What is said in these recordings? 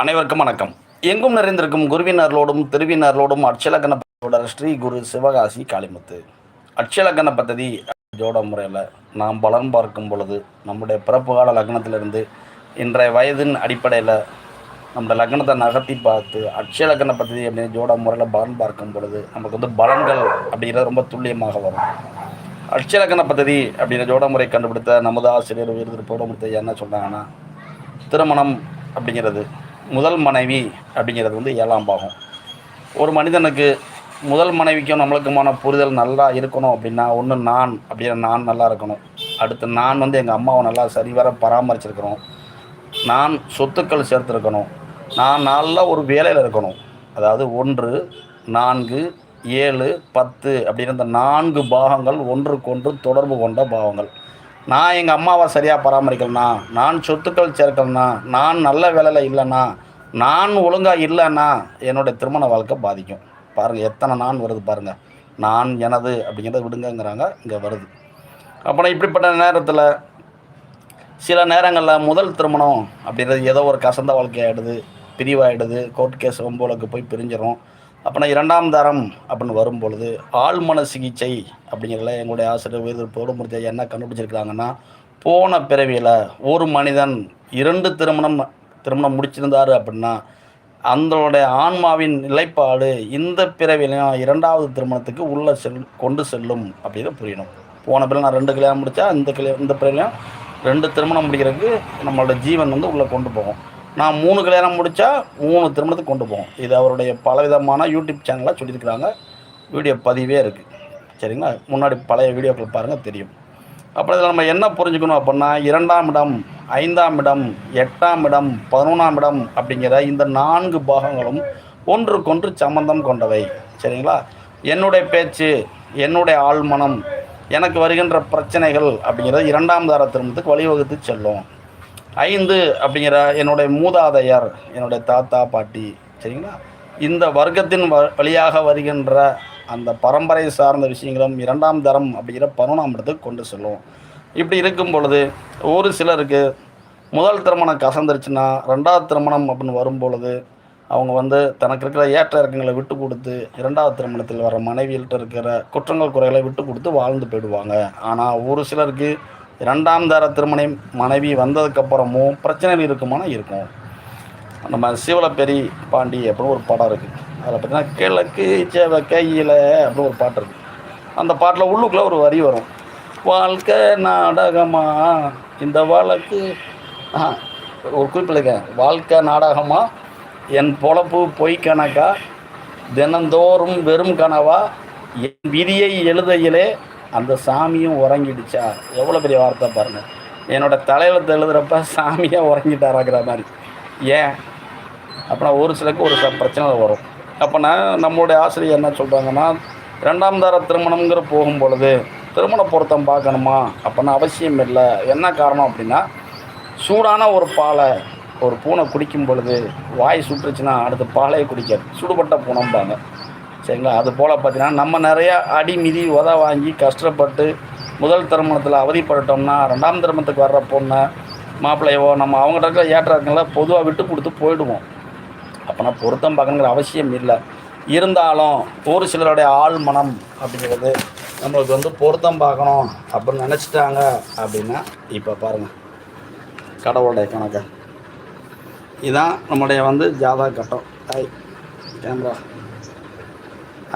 அனைவருக்கும் வணக்கம். எங்கும் நிறைந்திருக்கும் குருவினர்களோடும் திருவினர்களோடும் அட்சலக்கண பத்தோட ஸ்ரீ குரு சிவகாசி காளிமுத்து. அட்சலக்கண பத்ததி ஜோட முறையில் நாம் பலன் பார்க்கும் பொழுது நம்முடைய பிறப்பு கால லக்னத்திலிருந்து இன்றைய வயதின் அடிப்படையில் நம்முடைய லக்னத்தை நகர்த்தி பார்த்து அட்சலக்கண பத்ததி அப்படின்னு ஜோட முறையில் பலன் பார்க்கும் பொழுது நமக்கு வந்து பலன்கள் அப்படிங்கிறது ரொம்ப துல்லியமாக வரும். அட்சலக்கண பத்ததி அப்படிங்கிற ஜோட முறை கண்டுபிடித்த நமது ஆசிரியர் உயர் திருப்போட முடித்த என்ன சொன்னாங்கன்னா திருமணம் அப்படிங்கிறது முதல் மனைவி அப்படிங்கிறது வந்து ஏழாம் பாகம். ஒரு மனிதனுக்கு முதல் மனைவிக்கும் நம்மளுக்குமான புரிதல் நல்லா இருக்கணும் அப்படின்னா ஒன்று நான் அப்படிங்கிற நான் நல்லா இருக்கணும். அடுத்து நான் வந்து எங்கள் அம்மாவை நல்லா சரிவர பராமரிச்சிருக்கணும். நான் சொத்துக்கள் சேர்த்துருக்கணும். நான் நாளில் ஒரு வேலையில் இருக்கணும். அதாவது ஒன்று நான்கு ஏழு பத்து அப்படின்ற நான்கு பாகங்கள் ஒன்றுக்கொன்று தொடர்பு கொண்ட பாகங்கள். நான் எங்கள் அம்மாவை சரியாக பராமரிக்கலண்ணா. நான் சொத்துக்கள் சேர்க்கலண்ணா. நான் நல்ல வேலையில் இல்லைன்னா நான் ஒழுங்காக இல்லைன்னா என்னுடைய திருமண வாழ்க்கை பாதிக்கும். பாருங்கள் எத்தனை நான் வருது பாருங்கள் நான் எனது அப்படிங்கிறத விடுங்கங்கிறாங்க இங்கே வருது. அப்புறம் இப்படிப்பட்ட நேரத்தில் சில நேரங்களில் முதல் திருமணம் அப்படின்றது ஏதோ ஒரு கசந்த வாழ்க்கையாயிடுது பிரிவாயிடுது கோர்ட் கேஸ் ஒம்போலுக்கு போய் பிரிஞ்சிடும் அப்போனா இரண்டாம் தரம் அப்படின்னு வரும்பொழுது ஆழ்மன சிகிச்சை அப்படிங்கிறதுல எங்களுடைய ஆசிரியர் வேது போடுமுறை என்ன கண்டுபிடிச்சிருக்காங்கன்னா போன பிறவியில் ஒரு மனிதன் இரண்டு திருமணம் திருமணம் முடிச்சிருந்தாரு அப்படின்னா அந்தனுடைய ஆன்மாவின் நிலைப்பாடு இந்த பிறவிலையும் இரண்டாவது திருமணத்துக்கு உள்ளே செல் கொண்டு செல்லும் அப்படின்னு புரியணும். போன பிறகு நான் ரெண்டு கல்யாணம் முடித்தா இந்த கல்யாணம் இந்த பிறவிலையும் ரெண்டு திருமணம் முடிக்கிறதுக்கு நம்மளோட ஜீவன் வந்து உள்ளே கொண்டு போகும். நான் மூணு கல்யாணம் முடித்தா மூணு திருமணத்துக்கு கொண்டு போவோம். இது அவருடைய பலவிதமான யூடியூப் சேனலாக சொல்லியிருக்கிறாங்க. வீடியோ பதிவே இருக்குது சரிங்களா? முன்னாடி பழைய வீடியோக்கள் பாருங்கள் தெரியும். அப்புறம் இதில் நம்ம என்ன புரிஞ்சுக்கணும் அப்படின்னா இரண்டாம் இடம் ஐந்தாம் இடம் எட்டாம் இடம் பதினொன்றாம் இடம் அப்படிங்கிற இந்த நான்கு பாகங்களும் ஒன்றுக்கொன்று சம்பந்தம் கொண்டவை. சரிங்களா? என்னுடைய பேச்சு என்னுடைய ஆழ்மனம் எனக்கு வருகின்ற பிரச்சனைகள் அப்படிங்கிறது இரண்டாம் தார திருமணத்துக்கு வழிவகுத்து செல்லும். ஐந்து அப்படிங்கிற என்னுடைய மூதாதையர் என்னுடைய தாத்தா பாட்டி சரிங்களா? இந்த வர்க்கத்தின் வ வழியாக வருகின்ற அந்த பரம்பரை சார்ந்த விஷயங்களும் இரண்டாம் தரம் அப்படிங்கிற பதினொன்றாம் இடத்துக்கு கொண்டு செல்லும். இப்படி இருக்கும் பொழுது ஒரு சிலருக்கு முதல் திருமணம் கசந்துருச்சுன்னா ரெண்டாவது திருமணம் அப்படின்னு வரும் பொழுது அவங்க வந்து தனக்கு இருக்கிற ஏற்ற இறக்கங்களை விட்டு கொடுத்து இரண்டாவது திருமணத்தில் வர மனைவியில்கிட்ட இருக்கிற குற்றங்கள் குறைகளை விட்டு கொடுத்து வாழ்ந்து போயிடுவாங்க. ஆனால் ஒரு சிலருக்கு இரண்டாம் தர திருமணம் மனைவி வந்ததுக்கப்புறமும் பிரச்சனைகள் இருக்குமானா இருக்கும். நம்ம சிவலப்பெரி பாண்டி அப்படின்னு ஒரு படம் இருக்குது அதில் பார்த்தீங்கன்னா கிழக்கு செவ கையில் அப்படின்னு ஒரு பாட்டு இருக்குது அந்த பாட்டில் உள்ளுக்குள்ளே ஒரு வரி வரும். வாழ்க்கை நாடகமா? இந்த வழக்கு ஒரு குறிப்பிடக்கேன் வாழ்க்கை நாடகமா? என் பொழப்பு பொய் கணக்கா? தினந்தோறும் வெறும் கனவா? என் விதியை எழுதையிலே அந்த சாமியும் உறங்கிடுச்சா? எவ்வளோ பெரிய வார்த்தை பாருங்கள் என்னோட தலைவத்தை எழுதுகிறப்ப சாமியாக உறங்கிட்டாராங்கிற மாதிரி. ஏன்? அப்புறம் ஒரு சிலருக்கு ஒரு ச பிரச்சனை வரும். அப்போனா நம்மளுடைய ஆசிரியர் என்ன சொல்கிறாங்கன்னா ரெண்டாம் தர திருமணம்ங்கிற போகும் பொழுது திருமண பொருத்தம் பார்க்கணுமா? அப்படின்னா அவசியம் இல்லை. என்ன காரணம் அப்படின்னா சூடான ஒரு பாலை ஒரு பூனை குடிக்கும் பொழுது வாய் சுட்டுருச்சுன்னா அடுத்து பாலையை குடிக்காது. சுடுபட்ட பூனைம்பாங்க. சரிங்களா? அது போல் பார்த்தீங்கன்னா நம்ம நிறையா அடி மிதி உத வாங்கி கஷ்டப்பட்டு முதல் திருமணத்தில் அவதிப்பட்டோம்னா ரெண்டாம் திருமணத்துக்கு வர்ற பொண்ணை மாப்பிள்ளையவோ நம்ம அவங்ககிட்ட இருக்கிற ஏற்ற இருக்கங்கள பொதுவாக விட்டு கொடுத்து போயிடுவோம். அப்போனா பொருத்தம் பார்க்கணுங்கிற அவசியம் இல்லை. இருந்தாலும் ஒரு சிலருடைய ஆள் மனம் அப்படிங்கிறது நம்மளுக்கு வந்து பொருத்தம் பார்க்கணும் அப்படின்னு நினச்சிட்டாங்க அப்படின்னா இப்போ பாருங்கள் கடவுளுடைய கணக்கு. இதுதான் நம்முடைய வந்து ஜாதக கட்டம். Hi camera.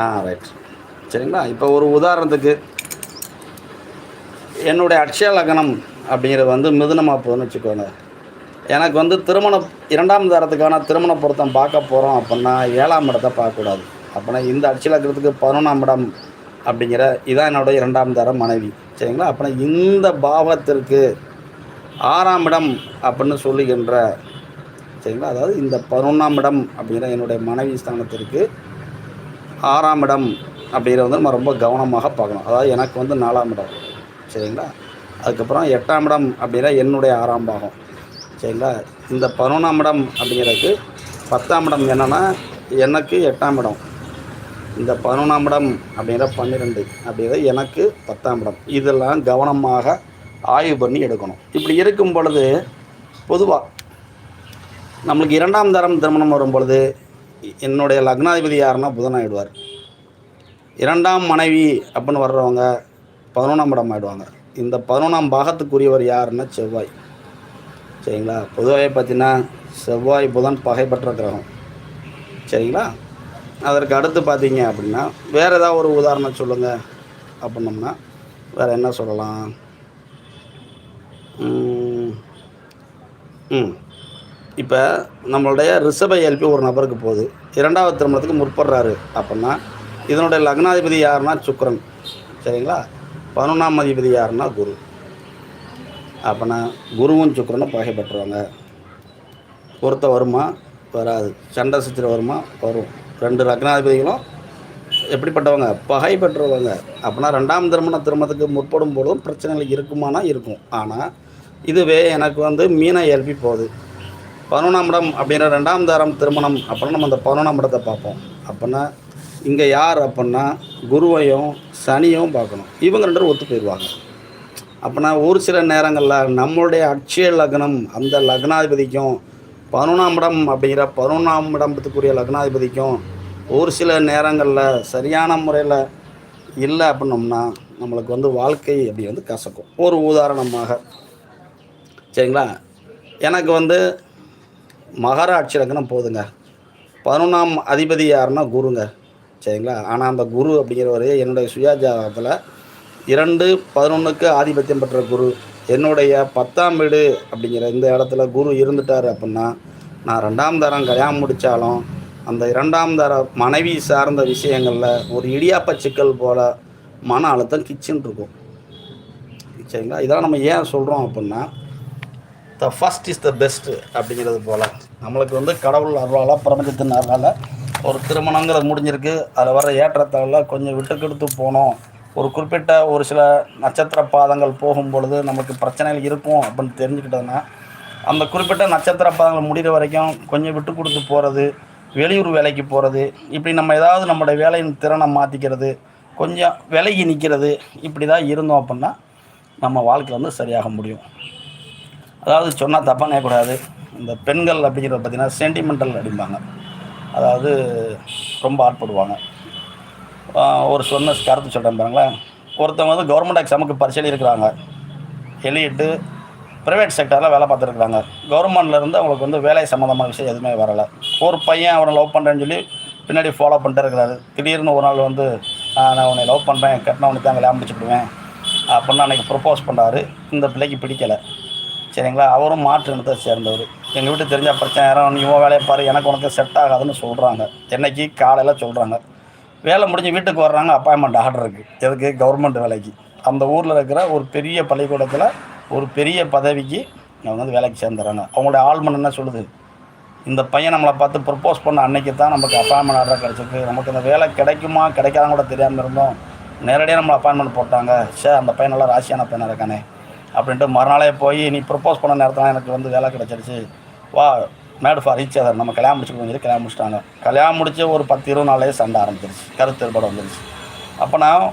ஆ ரைட் சரிங்களா? இப்போ ஒரு உதாரணத்துக்கு என்னுடைய அட்சய லக்னம் அப்படிங்கிறது வந்து மிதுனமாக போகுதுன்னு வச்சுக்கோங்க. எனக்கு வந்து திருமணம் இரண்டாம் தரத்துக்கான திருமண பொருத்தம் பார்க்க போகிறோம் அப்படின்னா ஏழாம் இடத்தை பார்க்கக்கூடாது. அப்படின்னா இந்த அட்சய லக்னத்துக்கு பதினொன்றாம் இடம் அப்படிங்கிற இதான் என்னுடைய இரண்டாம் தர மனைவி. சரிங்களா? அப்படின்னா இந்த பாவத்திற்கு ஆறாம் இடம் அப்படின்னு சொல்லுகின்ற சரிங்களா? அதாவது இந்த பதினொன்றாம் இடம் அப்படிங்கிற என்னுடைய மனைவி ஸ்தானத்திற்கு ஆறாம் இடம் அப்படிங்கிறத வந்து நம்ம ரொம்ப கவனமாக பார்க்கணும். அதாவது எனக்கு வந்து நாலாம் இடம். சரிங்களா? அதுக்கப்புறம் எட்டாம் இடம் அப்படிங்கிற என்னுடைய ஆறாம் பாகம். சரிங்களா? இந்த பதினொன்றாம் இடம் அப்படிங்கிறதுக்கு பத்தாம் இடம் என்னென்னா எனக்கு எட்டாம் இடம். இந்த பதினொன்றாம் இடம் அப்படிங்கிற பன்னிரெண்டு அப்படிங்கிறது எனக்கு பத்தாம் இடம். இதெல்லாம் கவனமாக ஆய்வு பண்ணி எடுக்கணும். இப்படி இருக்கும் பொழுது பொதுவாக நம்மளுக்கு இரண்டாம் தரம் திருமணம் வரும் பொழுது என்னுடைய லக்னாதிபதி யாருன்னா புதன் ஆகிடுவார் இரண்டாம் மனைவி அப்படின்னு வர்றவங்க பதினொன்றாம் இடம் ஆகிடுவாங்க இந்த பதினொன்றாம் பாகத்துக்குரியவர் யாருன்னா செவ்வாய். சரிங்களா? பொதுவாகவே பார்த்தீங்கன்னா செவ்வாய் புதன் பகைப்பற்ற கிரகம். சரிங்களா? அதற்கு அடுத்து பார்த்தீங்க அப்படின்னா வேறு ஏதாவது ஒரு உதாரணம் சொல்லுங்கள் அப்படின்னோம்னா வேறு என்ன சொல்லலாம்? ம், ம். இப்போ நம்மளுடைய ரிஷப இயல்பு ஒரு நபருக்கு போகுது. இரண்டாவது திருமணத்துக்கு முற்படுறாரு அப்படின்னா இதனுடைய லக்னாதிபதி யாருன்னா சுக்கிரன். சரிங்களா? பதினொன்றாம் அதிபதி யாருன்னா குரு. அப்படின்னா குருவும் சுக்கிரனும் பகைப்பற்றுவாங்க பொருத்த வருமா? வராது. சண்டை சித்திர வருமா? வரும். ரெண்டு லக்னாதிபதிகளும் எப்படிப்பட்டவங்க? பகை பெற்றவங்க. அப்படின்னா ரெண்டாம் திருமண திருமணத்துக்கு முற்படும் பொழுதும் பிரச்சனைகள் இருக்குமானா இருக்கும். ஆனால் இதுவே எனக்கு வந்து மீன இயல்பி போகுது. பதினொன்றாம் இடம் அப்படின்ற ரெண்டாம் தாரம் திருமணம் அப்படின்னா நம்ம அந்த பதினொன்றாம் இடத்தை பார்ப்போம். அப்படின்னா இங்கே யார் அப்படின்னா குருவையும் சனியும் பார்க்கணும். இவங்க ரெண்டு பேரும் ஒத்து போயிடுவாங்க. அப்படின்னா ஒரு சில நேரங்களில் நம்மளுடைய அட்சய லக்னம் அந்த லக்னாதிபதிக்கும் பதினொன்றாம் இடம் அப்படிங்கிற பதினொன்றாம் இடத்துக்குரிய லக்னாதிபதிக்கும் ஒரு சில நேரங்களில் சரியான முறையில் இல்லை அப்படின்னோம்னா நம்மளுக்கு வந்து வாழ்க்கை அப்படி வந்து கசக்கும். ஒரு உதாரணமாக சரிங்களா? எனக்கு வந்து மகாராட்சி லக்னம் போதுங்க. பதினொன்றாம் அதிபதி யாருன்னா குருங்க. சரிங்களா? ஆனால் அந்த குரு அப்படிங்கிறவர் என்னுடைய சுயாஜாதகத்தில் இரண்டு பதினொன்றுக்கு ஆதிபத்தியம் பெற்ற குரு. என்னுடைய பத்தாம் வீடு அப்படிங்கிற இந்த இடத்துல குரு இருந்துட்டார் அப்படின்னா நான் ரெண்டாம் தரம் கல்யாணம் முடித்தாலும் அந்த இரண்டாம் தர மனைவி சார்ந்த விஷயங்களில் ஒரு இடியாப்ப சிக்கல் போல் மன அழுத்தம் கிச்சன் இருக்கும் சரிங்களா? இதெல்லாம் நம்ம ஏன் சொல்கிறோம் அப்படின்னா the first is the best அப்படிங்கிறது போல். நம்மளுக்கு வந்து கடவுள் அருளால் பிரபஞ்சத்தின் அருளால் ஒரு திருமணங்கிறது முடிஞ்சிருக்கு. அதில் வர ஏற்றத்தாழில் கொஞ்சம் விட்டு கொடுத்து போனோம். ஒரு குறிப்பிட்ட ஒரு சில நட்சத்திர பாதங்கள் போகும் பொழுது நமக்கு பிரச்சனைகள் இருக்கும் அப்படின்னு தெரிஞ்சுக்கிட்டோன்னா அந்த குறிப்பிட்ட நட்சத்திர பாதங்கள் முடிகிற வரைக்கும் கொஞ்சம் விட்டு கொடுத்து போகிறது வெளியூர் வேலைக்கு போகிறது இப்படி நம்ம ஏதாவது நம்மளுடைய வேலையின் திறனை மாற்றிக்கிறது கொஞ்சம் விலகி நிற்கிறது இப்படி தான் இருந்தோம் அப்படின்னா நம்ம வாழ்க்கை வந்து சரியாக முடியும். அதாவது சொன்னால் தப்பாக நினைக்கக்கூடாது இந்த பெண்கள் அப்படிங்கிறத பார்த்தீங்கன்னா சென்டிமெண்டல் அப்படிம்பாங்க. அதாவது ரொம்ப ஆட்படுவாங்க. ஒரு சொன்ன கருத்து சொல்கிறேன் பாருங்களேன். ஒருத்தவங்க வந்து கவர்மெண்ட் எக்ஸாமுக்கு பரிசீலி இருக்கிறாங்க. எழுதிட்டு ப்ரைவேட் செக்டரில் வேலை பார்த்துருக்குறாங்க கவர்மெண்ட்லேருந்து அவங்களுக்கு வந்து வேலை சம்மந்தமான விஷயம் எதுவுமே வரலை. ஒரு பையன் அவனை லவ் பண்ணுறேன்னு சொல்லி பின்னாடி ஃபாலோ பண்ணிட்டே இருக்கிறாரு. திடீர்னு ஒரு நாள் வந்து நான் உன்னை லவ் பண்ணுறேன் கட்டினவனுக்கு தான் கல்யாணம் முடிச்சுடுவேன் அப்படின்னு அன்றைக்கி ப்ரொப்போஸ் பண்ணாரு இந்த பிள்ளைக்கு பிடிக்கலை. சரிங்களா? அவரும் மாற்று இனத்தை சேர்ந்தவர். எங்கள் வீட்டு தெரிஞ்ச பிரச்சனை யாரும் நீ உன் வேலையை பாரு எனக்கு உனக்கு செட் ஆகாதுன்னு சொல்கிறாங்க என்னைக்கு? காலையில் சொல்கிறாங்க வேலை முடிஞ்சு வீட்டுக்கு வர்றாங்க அப்பாயின்மெண்ட் ஆர்டர் இருக்குது எதுக்கு? கவர்மெண்ட் வேலைக்கு. அந்த ஊரில் இருக்கிற ஒரு பெரிய பள்ளிக்கூடத்தில் ஒரு பெரிய பதவிக்கு அவங்க வந்து வேலைக்கு சேர்ந்துடுறாங்க அவங்களுடைய ஆள்மன் என்ன சொல்லுது? இந்த பையன் நம்மளை பார்த்து ப்ரப்போஸ் பண்ண அன்னைக்கு தான் நமக்கு அப்பாயின்மெண்ட் ஆர்டர் கிடச்சிருக்கு. நமக்கு இந்த வேலை கிடைக்குமா? கிடைக்காதான் கூட தெரியாமல் இருந்தோம். நேரடியாக நம்மளை அப்பாயின்மெண்ட் போட்டாங்க. சே அந்த பையன் நல்லா ராசியான பையனாக இருக்கானே. அப்படின்ட்டு மறுநாளே போய் நீ ப்ரப்போஸ் பண்ண நேரத்தில் எனக்கு வந்து வேலை கிடச்சிருச்சு. வா மேட் ஃபார் ரீச் அதர் நம்ம கல்யாணம் முடிச்சுக்கணும் சொல்லி கல்யாணம் முடிச்சிட்டாங்க. கல்யாணம் முடிச்சு ஒரு பத்து இருபது நாளே சண்டை ஆரம்பிச்சிருச்சு. கருத்து வந்துருச்சு. அப்போ நான்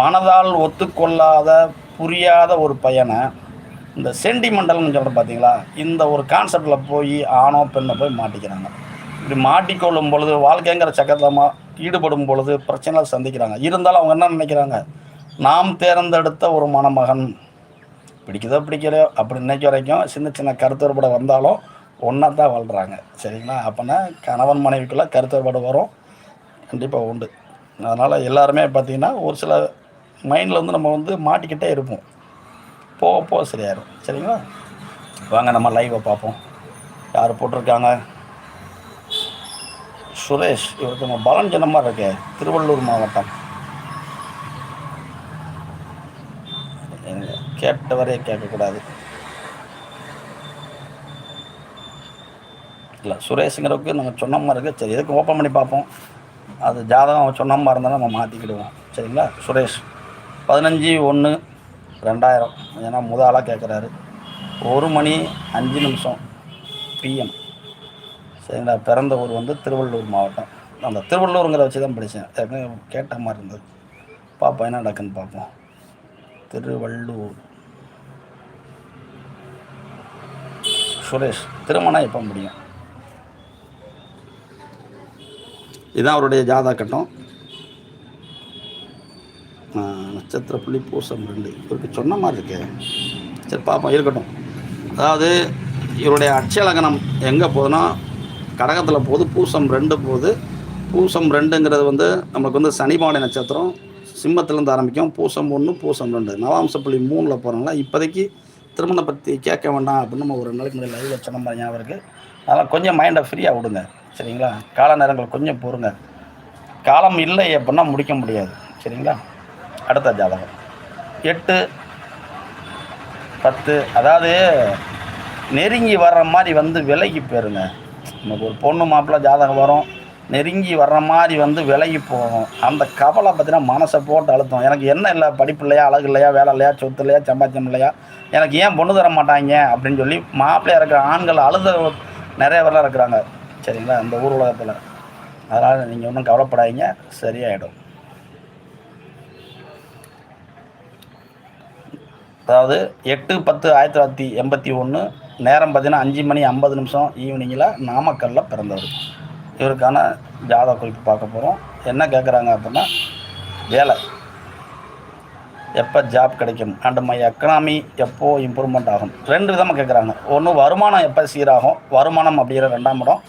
மனதால் ஒத்துக்கொள்ளாத புரியாத ஒரு பையனை இந்த சென்டிமெண்டல்னு சொல்கிற பார்த்தீங்களா இந்த ஒரு கான்செப்டில் போய் ஆணோ பெண்ணை போய் மாட்டிக்கிறாங்க. இப்படி மாட்டிக்கொள்ளும் பொழுது வாழ்க்கைங்கிற சக்கரமாக ஈடுபடும் பொழுது பிரச்சனைகள் சந்திக்கிறாங்க. இருந்தாலும் அவங்க என்ன நினைக்கிறாங்க? நாம் தேர்ந்தெடுத்த ஒரு மணமகன் பிடிக்குதோ பிடிக்கலையோ அப்படி இன்னைக்கு வரைக்கும் சின்ன சின்ன கருத்து வேறுபாடு வந்தாலும் ஒன்றா தான் வாழ்கிறாங்க சரிங்களா? அப்போனா கணவன் மனைவிக்குள்ளே கருத்து வேறுபாடு வரும். கண்டிப்பாக உண்டு. அதனால் எல்லாருமே பார்த்திங்கன்னா ஒரு சில மைண்டில் வந்து நம்ம வந்து மாட்டிக்கிட்டே இருப்போம். போக போக சரியாயிரும். சரிங்களா? வாங்க நம்ம லைவை பார்ப்போம். யார் போட்டிருக்காங்க? சுரேஷ் இவருக்கு நம்ம பலன் ஜனமாக மாதிரி இருக்கே. திருவள்ளூர் மாவட்டம். கேட்டவரே கேட்கக்கூடாது. இல்லை சுரேஷுங்கிறவுக்கு நம்ம சொன்ன மாதிரி இருக்கு. சரி எதுக்கு ஓப்பன் பண்ணி பார்ப்போம்? அது ஜாதகம் அவன் சொன்ன மாதிரி இருந்தாலும் நம்ம மாற்றிக்கிடுவோம் சரிங்களா? சுரேஷ் பதினஞ்சு ஒன்று ரெண்டாயிரம். ஏன்னா முத ஆளாக கேட்குறாரு ஒரு மணி அஞ்சு நிமிஷம் பிஎம் சரிங்களா? பிறந்த ஊர் வந்து திருவள்ளூர் மாவட்டம். அந்த திருவள்ளூருங்கிற வச்சு தான் படித்தேன் ஏற்கனவே கேட்ட மாதிரி இருந்தது. பார்ப்போம் என்ன நடக்குன்னு பார்ப்போம் திருவள்ளூர். சுரேஷ் திருமணம் எப்போ முடியும்? இதுதான் அவருடைய ஜாதா கட்டம். நட்சத்திர புள்ளி பூசம் ரெண்டு. இவருக்கு சொன்ன மாதிரி இருக்கே. சரி பார்ப்போம் இருக்கட்டும். அதாவது இவருடைய அட்சலகனம் எங்கே போகுதுன்னா கடகத்தில் போகுது பூசம் ரெண்டு போகுது. பூசம் ரெண்டுங்கிறது வந்து நம்மளுக்கு வந்து சனிபாடி நட்சத்திரம் சிம்மத்திலேருந்து ஆரம்பிக்கும். பூசம் ஒன்று பூசம் ரெண்டு. நவாம்ச புள்ளி மூணில் போகிறாங்களா இப்போதைக்கு திருமணம் பற்றி கேட்க வேண்டாம் அப்படின்னு நம்ம ஒரு நாளைக்கு முன்னாடி லைவ் வச்ச மாதிரி ஞாபகம் இருக்குது அதனால் கொஞ்சம் மைண்டை ஃப்ரீயாக விடுங்க. சரிங்களா? கால நேரங்கள் கொஞ்சம் பொறுங்க. காலம் இல்லை அப்படின்னா முடிக்க முடியாது. சரிங்களா? அடுத்த ஜாதகம். எட்டு பத்து அதாவது நெருங்கி வர்ற மாதிரி வந்து விலகி போயிருங்க. நமக்கு ஒரு பொண்ணு மாப்பிள்ளை ஜாதகம் வரும். நெருங்கி வர்ற மாதிரி வந்து விலகி போகும். அந்த கவலை பார்த்தீங்கன்னா மனசை போட்டு அழுத்தம். எனக்கு என்ன இல்லை படிப்பு இல்லையா அழகு இல்லையா வேலை இல்லையா சொத்து இல்லையா சம்பாத்தியம் இல்லையா? எனக்கு ஏன் பொண்ணு தர மாட்டாங்க? அப்படின்னு சொல்லி மாப்பிள்ளையாக இருக்கிற ஆண்கள் அழுத நிறைய பேர்லாம் இருக்கிறாங்க. சரிங்களா? இந்த ஊர் உலகத்தில். அதனால் நீங்கள் ஒன்றும் கவலைப்படாதீங்க. சரியாயிடும். அதாவது எட்டு பத்து ஆயிரத்தி தொள்ளாயிரத்தி எண்பத்தி ஒன்று நேரம் பார்த்தீங்கன்னா அஞ்சு மணி ஐம்பது நிமிஷம் ஈவினிங்கில் நாமக்கல்லில் பிறந்தவர். இவருக்கான ஜாதக குறிப்பு பார்க்க போகிறோம் என்ன கேட்குறாங்க அப்படின்னா வேலை. எப்போ ஜாப் கிடைக்கும்? அண்ட் மை எக்கனாமி எப்போது இம்ப்ரூவ்மெண்ட் ஆகும்? ரெண்டு விதமாக கேட்குறாங்க ஒன்று வருமானம் எப்போ சீராகும்? வருமானம் அப்படிங்கிற ரெண்டாம் இடம்.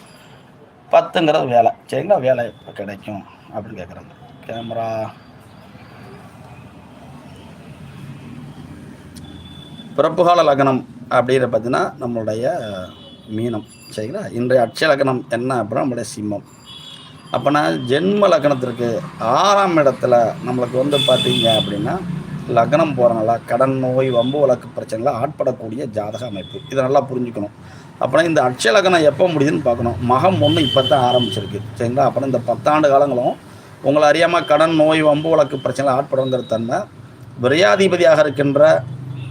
பத்துங்கிறது வேலை. சரிங்களா? வேலை எப்போ கிடைக்கும்? அப்படின்னு கேட்குறாங்க கேமரா. பிறப்புகால லக்னம் அப்படிங்கிற பார்த்தீங்கன்னா நம்மளுடைய மீனம். சரிங்களா? இன்றைய அட்சய லக்னம் என்ன அப்படின்னா நம்மளுடைய சிம்மம். அப்போனா ஜென்ம லக்னத்திற்கு ஆறாம் இடத்துல நம்மளுக்கு வந்து பார்த்தீங்க அப்படின்னா லக்னம் போகிறனால கடன் நோய் வம்பு வழக்கு பிரச்சனைகள் ஆட்படக்கூடிய ஜாதக அமைப்பு. இதை நல்லா புரிஞ்சுக்கணும். அப்போனா இந்த அட்சய லக்னம் எப்போ முடியுதுன்னு பார்க்கணும். மகம் ஒன்று இப்போ தான் ஆரம்பிச்சிருக்கு. சரிங்களா? அப்புறம் இந்த பத்தாண்டு காலங்களும் உங்களை அறியாமல் கடன் நோய் வம்பு வழக்கு பிரச்சனைகள் ஆட்படுங்கிற தன்மை விரையாதிபதியாக இருக்கின்ற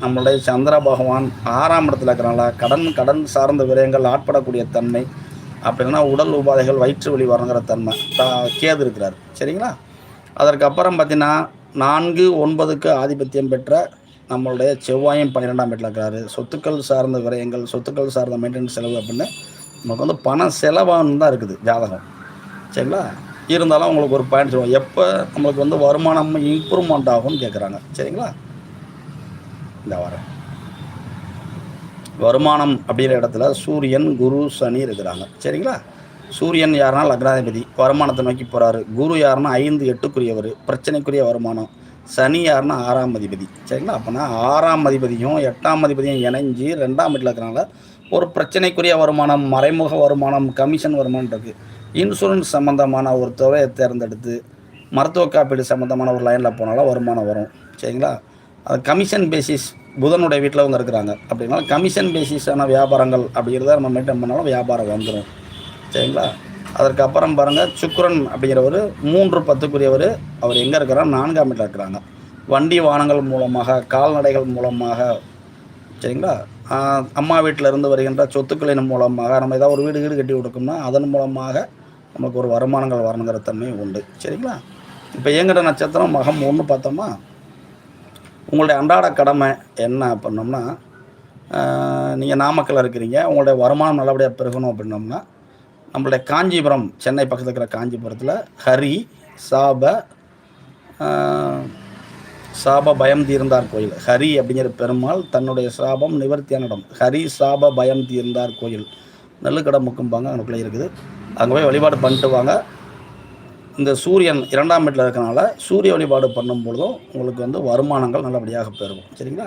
நம்மளுடைய சந்திர பகவான் ஆறாம் இடத்துல இருக்கிறனால கடன் கடன் சார்ந்த விரயங்கள் ஆட்படக்கூடிய தன்மை அப்படின்னா உடல் உபாதைகள் வயிற்று வலி வரங்கிற தன்மை தா- கேது இருக்கிறார். சரிங்களா? அதற்கப்புறம் பார்த்தீங்கன்னா நான்கு ஒன்பதுக்கு ஆதிபத்தியம் பெற்ற நம்மளுடைய செவ்வாயும் பன்னிரெண்டாம் வீட்டில் இருக்கிறாரு. சொத்துக்கள் சார்ந்த விரயங்கள் சொத்துக்கள் சார்ந்த மெயின்டெனன்ஸ் செலவு அப்படின்னு நமக்கு வந்து பணம் செலவான்னு தான் இருக்குது ஜாதகம். சரிங்களா? இருந்தாலும் உங்களுக்கு ஒரு பாயிண்ட் சொல்லுவோம் எப்போ நம்மளுக்கு வந்து வருமானம் இம்ப்ரூவ்மெண்ட் ஆகும்னு கேட்குறாங்க சரிங்களா? இந்த வரேன் வருமானம் அப்படிங்கிற இடத்துல சூரியன் குரு சனி இருக்கிறாங்க. சரிங்களா? சூரியன் யாருன்னா லக்னாதிபதி. வருமானத்தை நோக்கி போகிறாரு குரு யாருன்னா ஐந்து எட்டுக்குரியவர். பிரச்சனைக்குரிய வருமானம். சனி யாருன்னா ஆறாம் அதிபதி. சரிங்களா? அப்போனா ஆறாம் அதிபதியும் எட்டாம் அதிபதியும் இணைஞ்சு ரெண்டாம் வீட்டில் இருக்கிறனால ஒரு பிரச்சனைக்குரிய வருமானம் மறைமுக வருமானம் கமிஷன் வருமானம் இருக்குது இன்சூரன்ஸ் சம்மந்தமான ஒரு துறையை தேர்ந்தெடுத்து மருத்துவ காப்பீடு சம்மந்தமான ஒரு லைனில் போனாலும் வருமானம் வரும். சரிங்களா? அது கமிஷன் பேசிஸ் புதனுடைய வீட்டில் அவங்க இருக்கிறாங்க. அப்படின்னா கமிஷன் பேசிஸான வியாபாரங்கள் அப்படிங்கிறத நம்ம மெயின்டைன் பண்ணாலும் வியாபாரம் வந்துடும் சரிங்களா? அதற்கப்புறம் பாருங்கள் சுக்ரன் அப்படிங்கிறவர் மூன்று பத்துக்குரியவர் அவர் எங்கே இருக்கிறார்? நான்காம் வீட்டில் இருக்கிறாங்க. வண்டி வாகனங்கள் மூலமாக கால்நடைகள் மூலமாக சரிங்களா? அம்மா வீட்டில் இருந்து வருகின்ற சொத்துக்களின் மூலமாக நம்ம ஏதாவது ஒரு வீடு வீடு கட்டி கொடுக்கணும்னா அதன் மூலமாக நமக்கு ஒரு வருமானங்கள் வரணுங்கிற தன்மை உண்டு. சரிங்களா? இப்போ இயங்குற நட்சத்திரம் மகம் ஒன்று பார்த்தோமா? உங்களுடைய அன்றாட கடமை என்ன பண்ணோம்னா நீங்கள் நாமக்கல் இருக்கிறீங்க உங்களுடைய வருமானம் நல்லபடியாக பெருகணும் அப்படின்னோம்னா நம்மளுடைய காஞ்சிபுரம் சென்னை பக்கத்தில் இருக்கிற காஞ்சிபுரத்தில் ஹரி சாப சாப பயம் தீர்ந்தார் கோயில். ஹரி அப்படிங்கிற பெருமாள் தன்னுடைய சாபம் நிவர்த்தியான இடம். ஹரி சாப பயம் தீர்ந்தார் கோயில். நெல்லுக்கடை முக்கும்பாங்க அங்கனுக்குள்ளே இருக்குது. அங்கே போய் வழிபாடு பண்ணிட்டு வாங்க. இந்த சூரியன் இரண்டாம் வீட்டில் இருக்கிறனால சூரிய வழிபாடு பண்ணும் பொழுதும் உங்களுக்கு வந்து வருமானங்கள் நல்லபடியாக பெருகும். சரிங்களா?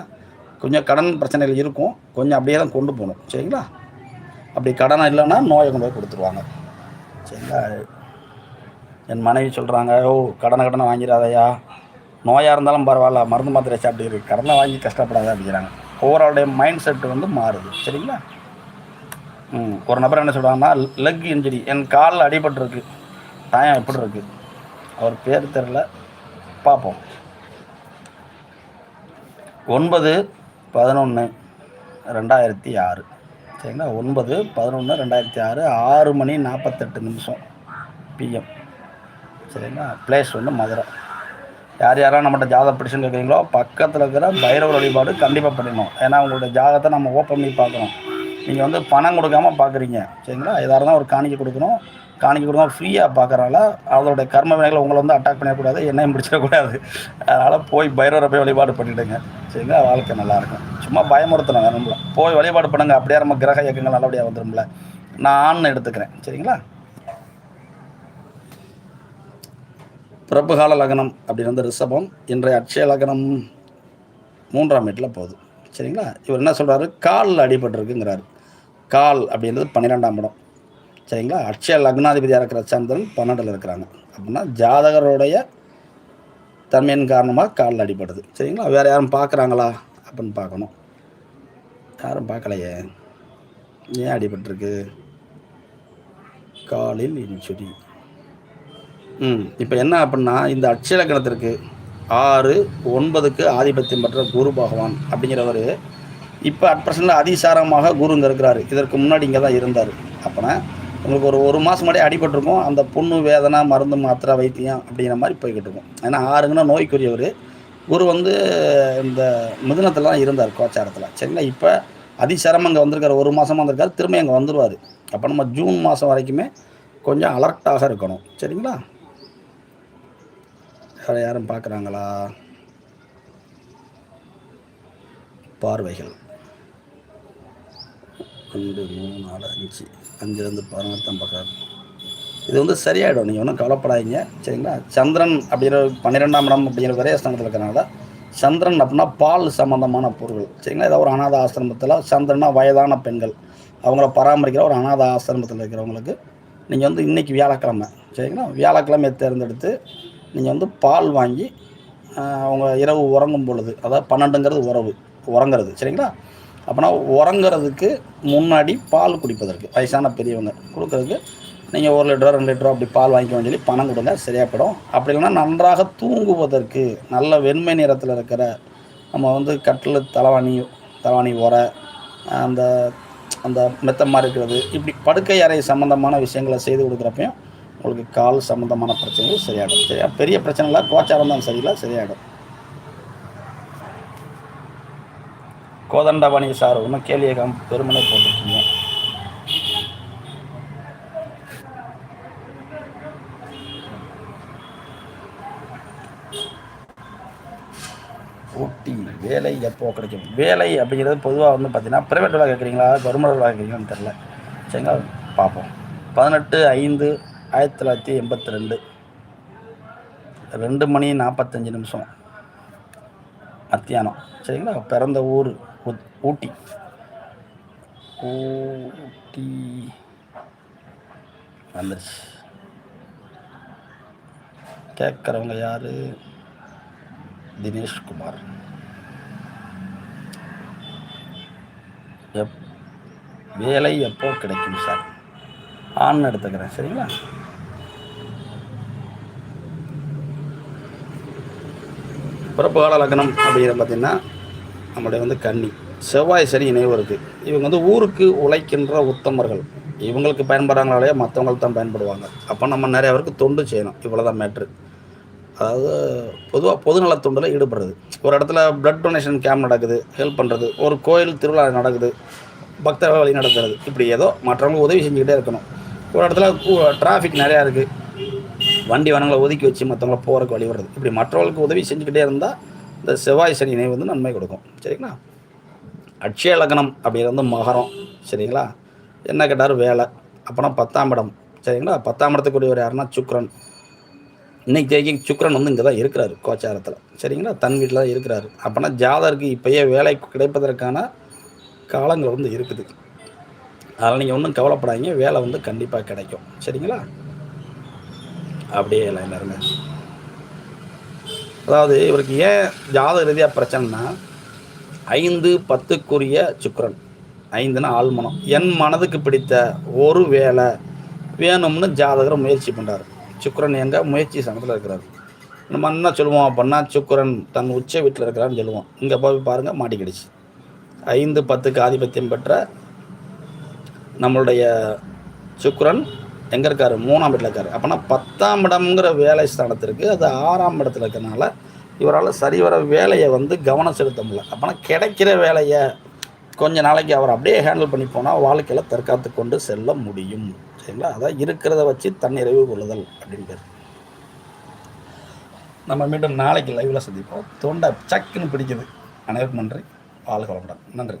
கொஞ்சம் கடன் பிரச்சனைகள் இருக்கும். கொஞ்சம் அப்படியே தான் கொண்டு போகணும். சரிங்களா? அப்படி கடன் இல்லைன்னா நோயை கொண்டு போய் கொடுத்துருவாங்க. சரிங்களா? என் மனைவி சொல்கிறாங்க ஓ கடனை கடனை வாங்கிடாதயா. நோயாக இருந்தாலும் பரவாயில்ல. மருந்து மாத்திரை சாப்பிட்டு இருக்கு கடனை வாங்கி கஷ்டப்படாத அப்படிங்கிறாங்க. ஓவராலுடைய மைண்ட் செட் வந்து மாறுது. சரிங்களா? ம் ஒரு நபர் என்ன சொல்கிறாங்கன்னா லெக் இன்ஜுரி என் காலில் அடிபட்டிருக்கு. தாயம் எப்படி இருக்கு? அவர் பேர் தெரில பார்ப்போம். ஒன்பது பதினொன்று ரெண்டாயிரத்தி ஆறு. சரிங்களா? ஒன்பது பதினொன்று ரெண்டாயிரத்தி ஆறு ஆறு மணி நாற்பத்தெட்டு நிமிஷம் பிஎம் சரிங்களா? பிளேஸ் வந்து மதுரை. யார் யாரெல்லாம் நம்மகிட்ட ஜாதகம் பிடிச்சுன்னு கேட்குறீங்களோ பக்கத்தில் இருக்கிற பைரவர் வழிபாடு கண்டிப்பாக பண்ணிடணும். ஏன்னா அவங்களோட ஜாதகத்தை நம்ம ஓப்பன் பண்ணி பார்க்குறோம் நீங்கள் வந்து பணம் கொடுக்காம பார்க்குறீங்க சரிங்களா? எதாக இருந்தால் ஒரு காணிக்கை கொடுக்கணும். காணிக்கை கொடுக்காம ஃப்ரீயாக பார்க்குறனால அதோடைய கர்ம வினைகளை உங்களை வந்து அட்டாக் பண்ணக்கூடாது என்னையும் பிடிச்சிடக்கூடாது. அதனால் போய் பைரவரை போய் வழிபாடு பண்ணிவிடுங்க சரிங்களா? வாழ்க்கை நல்லாயிருக்கும் சும்மா பயமுறுத்தணும் நம்மள. போய் வழிபாடு பண்ணுங்கள் அப்படியே நம்ம கிரக இயக்கங்கள் நல்லபடியாக வந்துடும்ல நான் ஆண் எடுத்துக்கிறேன். சரிங்களா? பிறப்புகால லக்னம் அப்படின்னு வந்து ரிஷபம். இன்றைய அட்சய லக்னம் மூன்றாம் வீட்டில் போகுது. சரிங்களா? இவர் என்ன சொல்கிறாரு காலில் அடிபட்டிருக்குங்கிறாரு. கால் அப்படின்றது பன்னிரெண்டாம் இடம். சரிங்களா? அட்சய லக்னாதிபதியாக இருக்கிற சந்திரன் பன்னெண்டில் இருக்கிறாங்க. அப்படின்னா ஜாதகருடைய தன்மையின் காரணமாக காலில் அடிபடுது. சரிங்களா? வேறு யாரும் பார்க்குறாங்களா? அப்படின்னு பார்க்கணும். யாரும் பார்க்கலையே. ஏன் அடிபட்டிருக்கு? காலில் இன்சுரி ம். இப்போ என்ன அப்படின்னா இந்த அட்சலக்கணத்திற்கு ஆறு ஒன்பதுக்கு ஆதிபத்தியம் பெற்ற குரு பகவான் அப்படிங்கிறவர் இப்போ அட் ப்ரெசண்டில் அதிசாரமாக குரு இங்கே இருக்கிறாரு. இதற்கு முன்னாடி இங்கே தான் இருந்தார். அப்போனா உங்களுக்கு ஒரு ஒரு மாதம் முன்னாடி அடிபட்டிருக்கும் அந்த புண்ணு வேதனை மருந்து மாத்திரை வைத்தியம் அப்படிங்கிற மாதிரி போய்கிட்டு இருக்கும். ஏன்னா ஆறுங்கன்னா நோய்க்குரியவர். குரு வந்து இந்த மிதுனத்தில் தான் இருந்தார் கோச்சாரத்தில். சரிங்களா? இப்போ அதிசிரமம் இங்கே வந்திருக்காரு. ஒரு மாதமாக வந்திருக்காரு. திரும்ப அங்கே வந்துடுவார் அப்போ நம்ம ஜூன் மாதம் வரைக்குமே கொஞ்சம் அலர்ட்டாக இருக்கணும். சரிங்களா? வேறு யாரும் பார்க்குறாங்களா? பார்வைகள். ரெண்டு மூணு நாலு அஞ்சு. அஞ்சுலேருந்து பதினெட்டாம் பக்கம் இது வந்து சரியாயிடும். நீங்கள் ஒன்றும் கவலைப்படாதீங்க. சரிங்களா? சந்திரன் அப்படிங்கிற பன்னிரெண்டாம் இடம் அப்படிங்கிற விரயஸ்தானத்தில் இருக்கிறனால சந்திரன் அப்படின்னா பால் சம்மந்தமான பொருள் சரிங்களா? ஏதாவது ஒரு அனாத ஆசிரமத்தில் சந்திரனா வயதான பெண்கள். அவங்கள பராமரிக்கிற ஒரு அனாத ஆசிரமத்தில் இருக்கிறவங்களுக்கு நீங்கள் வந்து இன்றைக்கி வியாழக்கிழமை சரிங்களா? வியாழக்கிழமையை தேர்ந்தெடுத்து நீங்கள் வந்து பால் வாங்கி அவங்க இரவு உறங்கும் பொழுது அதாவது பன்னெண்டுங்கிறது உறவு உறங்குறது சரிங்களா? அப்போனா உறங்குறதுக்கு முன்னாடி பால் குடிப்பதற்கு. வயசான பெரியவங்க கொடுக்கறதுக்கு நீங்கள் ஒரு லிட்டரோ ரெண்டு லிட்டரோ அப்படி பால் வாங்கிக்கணும்னு சொல்லி பணம் கொடுங்க சரியாப்படும் அப்படி இல்லைன்னா நன்றாக தூங்குவதற்கு நல்ல வெண்மை நிறத்தில் இருக்கிற நம்ம வந்து கட்டில் தலைவாணி தலைவாணி உரை அந்த அந்த மெத்தமாக மாதிரி இருக்கிறது இப்படி படுக்கை அறை சம்மந்தமான விஷயங்களை செய்து கொடுக்குறப்பையும் உங்களுக்கு கால் சம்மந்தமான பிரச்சனைகள் சரியாயிடும். சரியா? பெரிய பிரச்சனைகளாக கோச்சாரம் தான் சரியில்லை சரியாயிடும். கோதண்டபாணி சார் ஒன்றும் கேள்வியை காம் பெருமனை போட்டிருக்கீங்க. ஊட்டி வேலை எப்போ கிடைக்கும்? வேலை அப்படிங்கிறது பொதுவாக வந்து பார்த்தீங்கன்னா ப்ரைவேட் வேலை கேட்குறீங்களா? கவர்மெண்ட் வேலை கேட்குறீங்களான்னு தெரில சரிங்களா? பார்ப்போம். பதினெட்டு ஐந்து ஆயிரத்தி தொள்ளாயிரத்தி எண்பத்தி ரெண்டு. ரெண்டு மணி நாற்பத்தஞ்சு நிமிஷம். மத்தியானம். சரிங்களா? பிறந்த ஊர். ஊட்டி. ஊட்டி. வந்துருச்சு கேட்குறவங்க யார்? தினேஷ்குமார். எப் வேலை எப்போ கிடைக்கும் சார் ஆண் எடுத்துக்கிறேன் சரிங்களா? பிறப்பு கால லக்னம் அப்படிங்கிற பார்த்தீங்கன்னா நம்முடைய வந்து கன்னி. செவ்வாய் சனி இணைவு இருக்குது இவங்க வந்து ஊருக்கு உழைக்கின்ற உத்தமர்கள். இவங்களுக்கு பயன்படுறாங்களாலேயே மற்றவங்களுக்கு தான் பயன்படுவாங்க. அப்போ நம்ம நிறைய பேருக்கு தொண்டு செய்யணும். இவ்வளோ தான் மேட்ரு அதாவது பொதுவாக பொதுநல தொண்டில் ஈடுபடுறது. ஒரு இடத்துல பிளட் டொனேஷன் கேம்ப் நடக்குது ஹெல்ப் பண்ணுறது ஒரு கோயில் திருவிழா நடக்குது பக்தர்கள் வழி நடத்துறது. இப்படி ஏதோ மற்றவங்களுக்கு உதவி செஞ்சுக்கிட்டே இருக்கணும். ஒரு இடத்துல டிராஃபிக் நிறையா இருக்குது வண்டி வனங்களை ஒதுக்கி வச்சு மற்றவங்கள போகிறக்கு வழி விடுறது இப்படி மற்றவங்களுக்கு உதவி செஞ்சுக்கிட்டே இருந்தால் இந்த செவ்வாய் சனி இணை வந்து நன்மை கொடுக்கும். சரிங்களா? அட்சய லக்னம் அப்படிங்கிறது வந்து மகரம். சரிங்களா? என்ன கேட்டார்? வேலை. அப்புறம் பத்தாம் இடம். சரிங்களா? பத்தாம் இடத்துக்குரியவர் யாருன்னா சுக்ரன் இன்னைக்கு தேதிக்கு சுக்ரன் வந்து இங்கே தான் இருக்கிறாரு கோச்சாரத்தில். சரிங்களா? தன் வீட்டில் தான் இருக்கிறாரு. அப்போனா ஜாதருக்கு இப்போயே வேலை கிடைப்பதற்கான காலங்கள் வந்து இருக்குது. அதனால் நீங்கள் ஒன்றும் கவலைப்படாதீங்க. வேலை வந்து கண்டிப்பாக கிடைக்கும். சரிங்களா? அப்படியே எல்லாம் இருங்க. அதாவது இவருக்கு ஏன் ஜாதக ரீதியாக பிரச்சனைனா ஐந்து பத்துக்குரிய சுக்கரன். ஐந்துனா ஆழ்மனம். என் மனதுக்கு பிடித்த ஒரு வேலை வேணும்னு ஜாதகரை முயற்சி பண்ணுறார் சுக்கிரன் எங்கே? முயற்சி சமத்தில் இருக்கிறார். நம்ம என்ன சொல்லுவோம் அப்படின்னா சுக்கரன் தன் உச்ச வீட்டில் இருக்கிறான்னு சொல்லுவோம். இங்கே போய் பாருங்கள் மாட்டிக்கிடுச்சு ஐந்து பத்துக்கு ஆதிபத்தியம் பெற்ற நம்மளுடைய சுக்கிரன் எங்கே இருக்கார்? மூணாம் இடத்துல இருக்கார். அப்போனா பத்தாம் இடம்ங்கிற வேலை ஸ்தானத்திற்கு அது ஆறாம் இடத்துல இருக்கிறனால இவரால் சரிவர வேலையை வந்து கவனம் செலுத்த முடியல. அப்போனா கிடைக்கிற வேலையை கொஞ்ச நாளைக்கு அவர் அப்படியே ஹேண்டில் பண்ணி போனால் வாழ்க்கையில் தற்காத்து கொண்டு செல்ல முடியும். சரிங்களா? அதான் இருக்கிறத வச்சு தன்னிறைவு கொள்ளுதல் அப்படின்னு பேர். நம்ம மீண்டும் நாளைக்கு லைவில் சந்திப்போம். தொண்டை சக்குன்னு பிடிக்குது. அனைவருக்கும் நன்றி. வாழ்க வளமுடன். நன்றி.